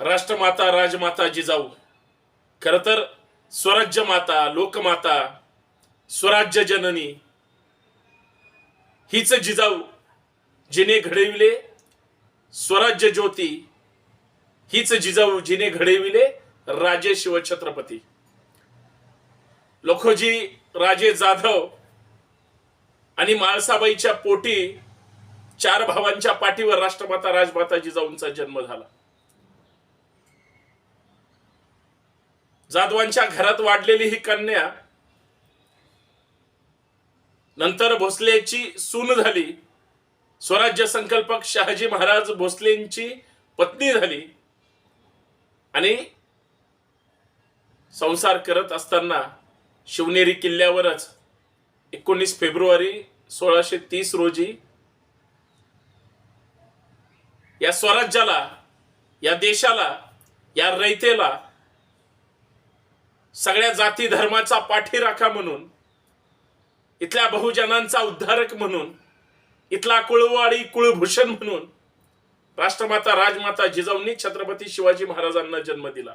राष्ट्रमाता राजमाता जिजाऊ. खर तर स्वराज्य माता लोकमाता स्वराज्य जननी हीच जिजाऊ जिने घडविले. स्वराज्य ज्योती हीच जिजाऊ जिने घडविले. राजे शिवछत्रपती. लखोजी राजे जाधव आणि माळसाबाईच्या पोटी चार भावांच्या पाठीवर राष्ट्रमाता राजमाता जिजाऊंचा जन्म झाला. जाधवांच्या घरात वाढलेली ही कन्या नंतर भोसलेची सून झाली. स्वराज्य संकल्पक शहाजी महाराज भोसलेंची पत्नी झाली. आणि संसार करत असताना शिवनेरी किल्ल्यावरच एकोणीस फेब्रुवारी सोळाशे तीस रोजी या स्वराज्याला या देशाला या रयतेला सगळ्या जाती धर्माचा पाठीराखा म्हणून इथल्या बहुजनांचा उद्धारक म्हणून इथला कुळवाडी कुळभूषण म्हणून राष्ट्रमाता राजमाता जिजाऊंनी छत्रपती शिवाजी महाराजांना जन्म दिला.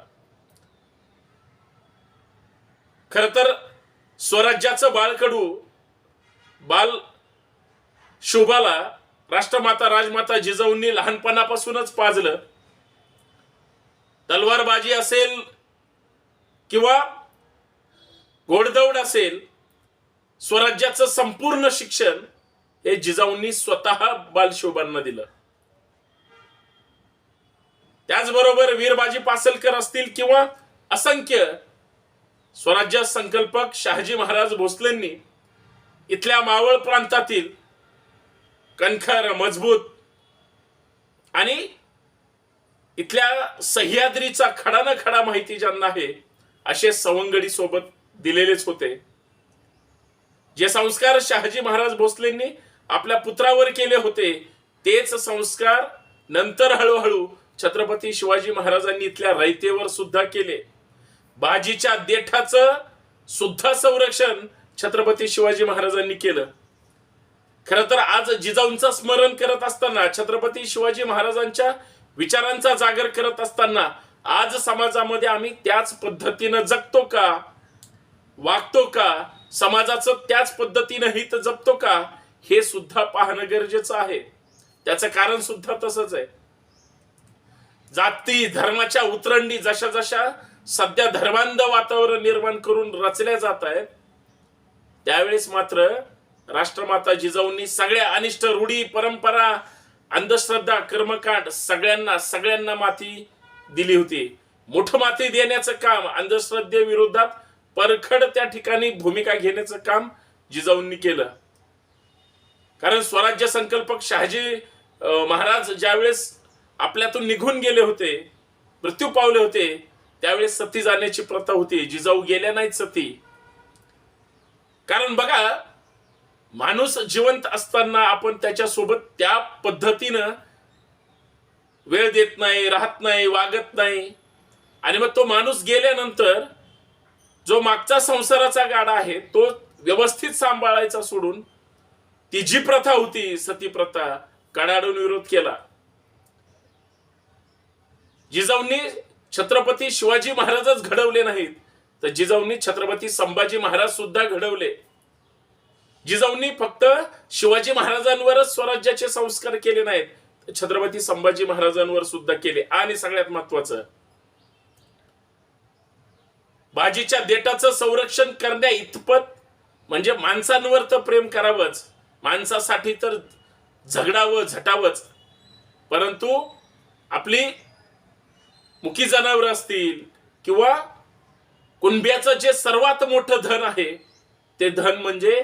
खर तर स्वराज्याचं बाळकडू बाल शोभाला राष्ट्रमाता राजमाता जिजाऊंनी लहानपणापासूनच पाजलं. तलवारबाजी असेल किंवा घोडदौड असेल स्वराज्याचं संपूर्ण शिक्षण हे जिजाऊंनी स्वतः बालशोभांना दिलं. त्याचबरोबर वीरबाजी पासलकर असतील किंवा असंख्य स्वराज्य संकल्पक शहाजी महाराज भोसलेंनी इथल्या मावळ प्रांतातील कणखर मजबूत आणि इथल्या सह्याद्रीचा खडा न खडा माहिती ज्यांना आहे असे सवंगडी सोबत दिलेलेच होते. जे संस्कार शहाजी महाराज भोसलेंनी आपल्या पुत्रावर केले होते तेच संस्कार नंतर हळूहळू छत्रपती शिवाजी महाराजांनी इथल्या रयतेवर सुद्धा केले. बाजीच्या देठाचं सुद्धा संरक्षण छत्रपती शिवाजी महाराजांनी केलं. खर तर आज जिजाऊंचं स्मरण करत असताना छत्रपती शिवाजी महाराजांच्या विचारांचा जागर करत असताना आज समाजामध्ये आम्ही त्याच पद्धतीनं जगतो का? वागतो का? समाजाचं त्याच पद्धतीनं हित जपतो का? हे सुद्धा पाहणं गरजेचं आहे. त्याचं कारण सुद्धा तसंच आहे. जाती धर्माच्या उतरंडी जशा जशा सध्या धर्मांध वातावरण निर्माण करून रचल्या जात आहेत त्यावेळेस मात्र राष्ट्रमाता जिजाऊंनी सगळ्या अनिष्ट रूढी परंपरा अंधश्रद्धा कर्मकांड सगळ्यांना सगळ्यांना माती दिली होती. मोठं माती देण्याचं काम अंधश्रद्धेविरोधात परखड त्या ठिकाणी भूमिका घेण्याचं काम जिजाऊंनी केलं. कारण स्वराज्य संकल्पक शहाजी महाराज ज्यावेळेस आपल्यातून निघून गेले होते मृत्यू पावले होते त्यावेळेस सती जाण्याची प्रथा होती. जिजाऊ गेल्या नाहीत सती. कारण बघा माणूस जिवंत असताना आपण त्याच्यासोबत त्या पद्धतीनं वेळ देत नाही राहत नाही वागत नाही. आणि मग तो माणूस गेल्यानंतर जो मागचा संसाराचा गाडा आहे तो व्यवस्थित सांभाळायचा सोडून ती जी प्रथा होती सती प्रथा कडाडून विरोध केला. जिजाऊंनी छत्रपती शिवाजी महाराजच घडवले नाहीत. तर जिजाऊंनी छत्रपती संभाजी महाराज सुद्धा घडवले. जिजाऊंनी फक्त शिवाजी महाराजांवरच स्वराज्याचे संस्कार केले नाहीत. छत्रपती संभाजी महाराजांवर सुद्धा केले. आणि सगळ्यात महत्वाचं बाजीच्या देटाचं संरक्षण करण्या इतपत म्हणजे माणसांवर तर प्रेम करावंच माणसासाठी तर झगडावं झटावंच. परंतु आपली मुकी जनावर असतील किंवा कुणब्याचं जे सर्वात मोठं धन आहे ते धन म्हणजे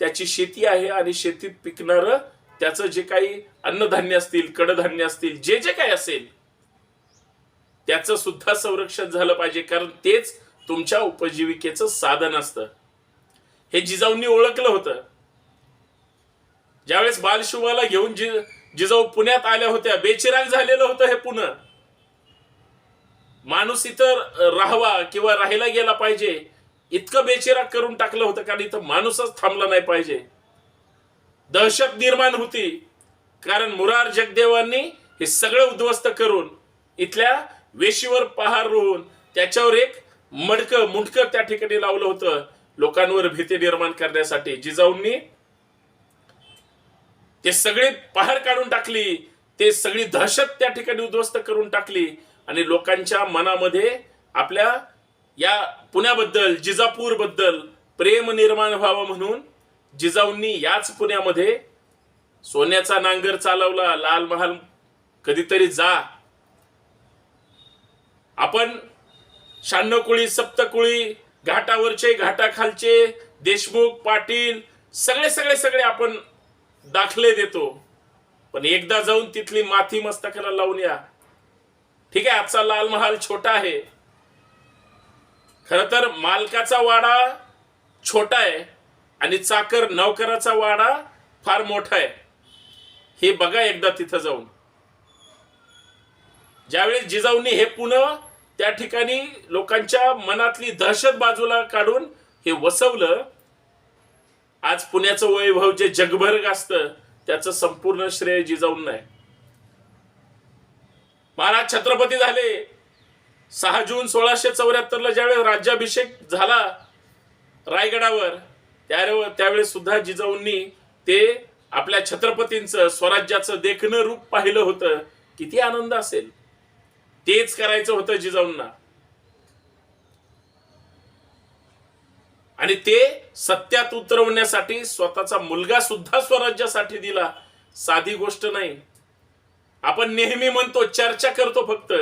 त्याची शेती आहे आणि शेतीत पिकणारं त्याचं जे काही अन्नधान्य असतील कडधान्य असतील जे जे काही असेल त्याचं सुद्धा संरक्षण झालं पाहिजे कारण तेच तुमच्या उपजीविकेचं साधन असतं. हे जिजाऊंनी ओळखलं होतं. ज्यावेळेस बालशिवाला घेऊन जि जिजाऊ पुण्यात आल्या होत्या बेचिराग झालेलं होतं हे पुणे. माणूस इथं राहावा किंवा राहायला गेला पाहिजे इतकं बेचिराग करून टाकलं होतं कारण इथं माणूसच थांबला नाही पाहिजे. दहशत निर्माण होती. कारण मुरार जगदेवांनी हे सगळं उद्ध्वस्त करून इथल्या वेशीवर पहार रोवून त्याच्यावर एक मडकं मुंडकं त्या ठिकाणी लावलं होतं लोकांवर भीती निर्माण करण्यासाठी. जिजाऊंनी ते सगळे पहार काढून टाकली ते सगळी दहशत त्या ठिकाणी उद्ध्वस्त करून टाकली आणि लोकांच्या मनामध्ये आपल्या या पुण्याबद्दल जिजापूरबद्दल प्रेम निर्माण व्हावं म्हणून जिजाऊंनी याच पुण्यामध्ये सोन्याचा नांगर चालवला लाल महाल कधीतरी जा. आपण शहाण्णव सप्तकुळी घाटावरचे घाटाखालचे देशमुख पाटील सगळे सगळे सगळे आपण दाखले देतो. पण एकदा जाऊन तिथली माथी मस्तकाला लावून या. ठीक आहे आजचा लाल महाल छोटा आहे. खर तर मालकाचा वाडा छोटा आहे. आणि चाकर नौकराचा वाडा फार मोठा आहे. हे बघा एकदा तिथं जाऊन. ज्यावेळेस जिजाऊंनी हे पुन्हा त्या ठिकाणी लोकांच्या मनातली दहशत बाजूला काढून हे वसवलं आज पुण्याचं वैभव जे जगभर गाजतं त्याचं संपूर्ण श्रेय जिजाऊंना आहे. महाराज छत्रपती झाले. सहा जून सोळाशे चौऱ्याहत्तरला ज्यावेळेस राज्याभिषेक झाला रायगडावर त्या त्यावेळेस सुद्धा जिजाऊंनी ते आपल्या छत्रपतींचं स्वराज्याचं देखणं रूप पाहिलं होतं. किती आनंद असेल. तेच करायचं होतं जिजाऊंना. आणि ते सत्यात उतरवण्यासाठी स्वतःचा मुलगा सुद्धा स्वराज्यासाठी दिला. साधी गोष्ट नाही. आपण नेहमी म्हणतो चर्चा करतो फक्त.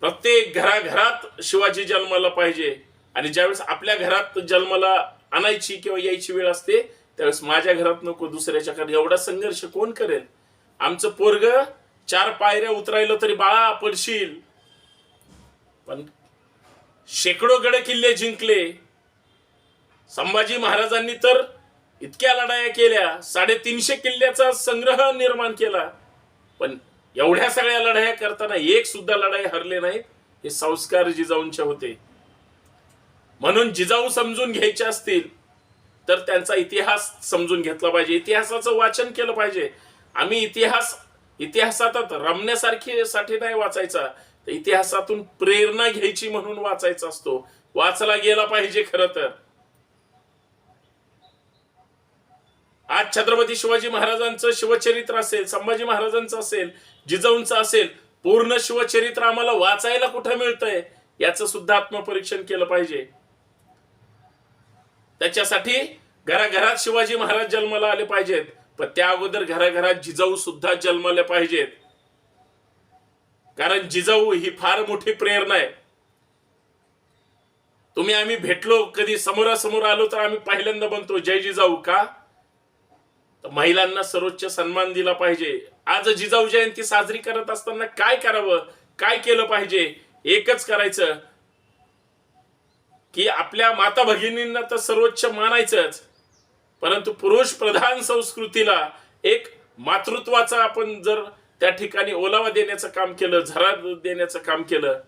प्रत्येक घराघरात शिवाजी जन्माला पाहिजे. आणि ज्यावेळेस आपल्या घरात जन्माला आणायची किंवा यायची वेळ असते त्यावेळेस माझ्या घरात नको दुसऱ्याच्या कारण एवढा संघर्ष कोण करेल? आमचं पोरग चार पायऱ्या उतरायला तरी बाळा पडशील. पण शेकडो गड किल्ले जिंकले. संभाजी महाराजांनी तर इतक्या लढाया केल्या. साडेतीनशे किल्ल्याचा संग्रह निर्माण केला. पण एवढ्या सगळ्या लढाया करताना एक सुद्धा लढाई हरले नाहीत. हे संस्कार जिजाऊंच्या होते. म्हणून जिजाऊ समजून घ्यायचे असतील तर त्यांचा इतिहास समजून घेतला पाहिजे. इतिहासाचं वाचन केलं पाहिजे. आम्ही इतिहास इतिहासात रमण्यासारखी साठी नाही वाचायचा. तर इतिहासातून प्रेरणा घ्यायची म्हणून वाचायचा असतो. वाचला गेला पाहिजे खरं तर. आज छत्रपती शिवाजी महाराजांचं शिवचरित्र असेल संभाजी महाराजांचं असेल जिजाऊंचं असेल पूर्ण शिवचरित्र आम्हाला वाचायला कुठं मिळतंय याचं सुद्धा आत्मपरीक्षण केलं पाहिजे. त्याच्यासाठी घराघरात शिवाजी महाराज जन्माला आले पाहिजेत. पण त्या अगोदर घराघरात जिजाऊ सुद्धा जन्माले पाहिजेत. कारण जिजाऊ ही फार मोठी प्रेरणा आहे. तुम्ही आम्ही भेटलो कधी समोरासमोर आलो तर आम्ही पहिल्यांदा बनतो जय जिजाऊ का? तर महिलांना सर्वोच्च सन्मान दिला पाहिजे. आज जिजाऊ जयंती साजरी करत असताना काय करावं? काय केलं पाहिजे? एकच करायचं की आपल्या माता भगिनींना तर सर्वोच्च मानायचंच परंतु पुरुष प्रधान संस्कृतीला एक मातृत्वाचा आपण जर त्या ठिकाणी ओलावा देण्याचं काम केलं झरा देण्याचं काम केलं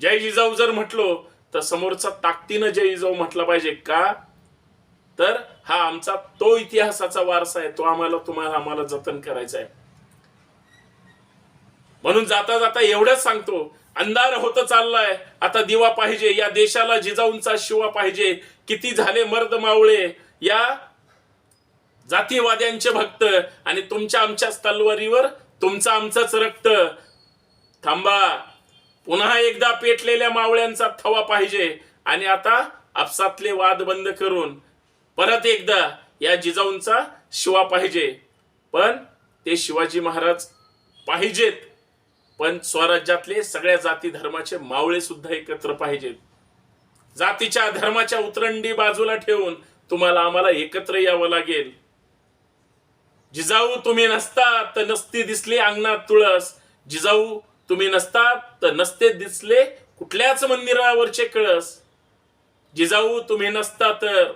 जय जिजाऊ जर म्हटलो तर समोरचा ताकदीनं जय जिजाऊ म्हटला पाहिजे का? तर हा आमचा तो इतिहासाचा वारसा आहे तो आम्हाला तुम्हाला आम्हाला जतन करायचा आहे. म्हणून जाता जाता एवढंच सांगतो अंधार होत चाललाय. आता दिवा पाहिजे या देशाला जिजाऊंचा शिवा पाहिजे. किती झाले मर्द मावळे? या जातीवाद्यांचे भक्त आणि तुमच्या आमच्याच तलवारीवर तुमचं आमचंच रक्त. थांबा. पुन्हा एकदा पेटलेल्या मावळ्यांचा थवा पाहिजे आणि आता आपसातले वाद बंद करून परत एकदा या जिजाऊंचा शिवा पाहिजे. पण ते शिवाजी महाराज पाहिजेत. पण स्वराज्यातले सगळ्या जाती धर्माचे मावळे सुद्धा एकत्र पाहिजेत. जातीच्या धर्माच्या उतरंडी बाजूला ठेवून तुम्हाला आम्हाला एकत्र यावं लागेल. जिजाऊ तुम्ही नसता तर नसती दिसली अंगणात तुळस. जिजाऊ तुम्ही नसता तर नसते दिसले कुठल्याच मंदिरावरचे कळस. जिजाऊ तुम्ही नसता तर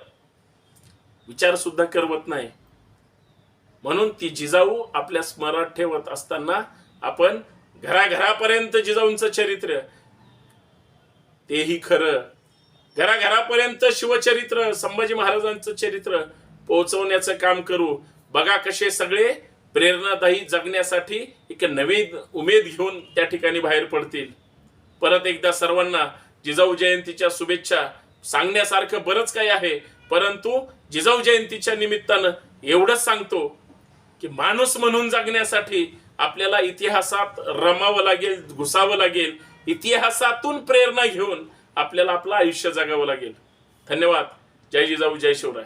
विचार सुद्धा करवत नाही. म्हणून ती जिजाऊ आपल्या स्मरणात ठेवत असताना आपण घराघरापर्यंत जिजाऊंचं चरित्र. तेही खरं. घराघरापर्यंत शिवचरित्र संभाजी महाराजांचं चरित्र पोहोचवण्याचं काम करू. बघा कसे सगळे प्रेरणादायी जगण्यासाठी एक नवीन उमेद घेऊन त्या ठिकाणी बाहेर पडतील. परत एकदा सर्वांना जिजाऊ जयंतीच्या शुभेच्छा. सांगण्यासारखं बरंच काही आहे परंतु जिजाऊ जयंतीच्या निमित्तानं एवढंच सांगतो की माणूस म्हणून जगण्यासाठी आपल्याला इतिहासात रमावं लागेल घुसावं लागेल इतिहासातून प्रेरणा घेऊन आपल्याला आपलं आयुष्य जगावं लागेल. धन्यवाद. जय जिजाऊ जय शिवराय.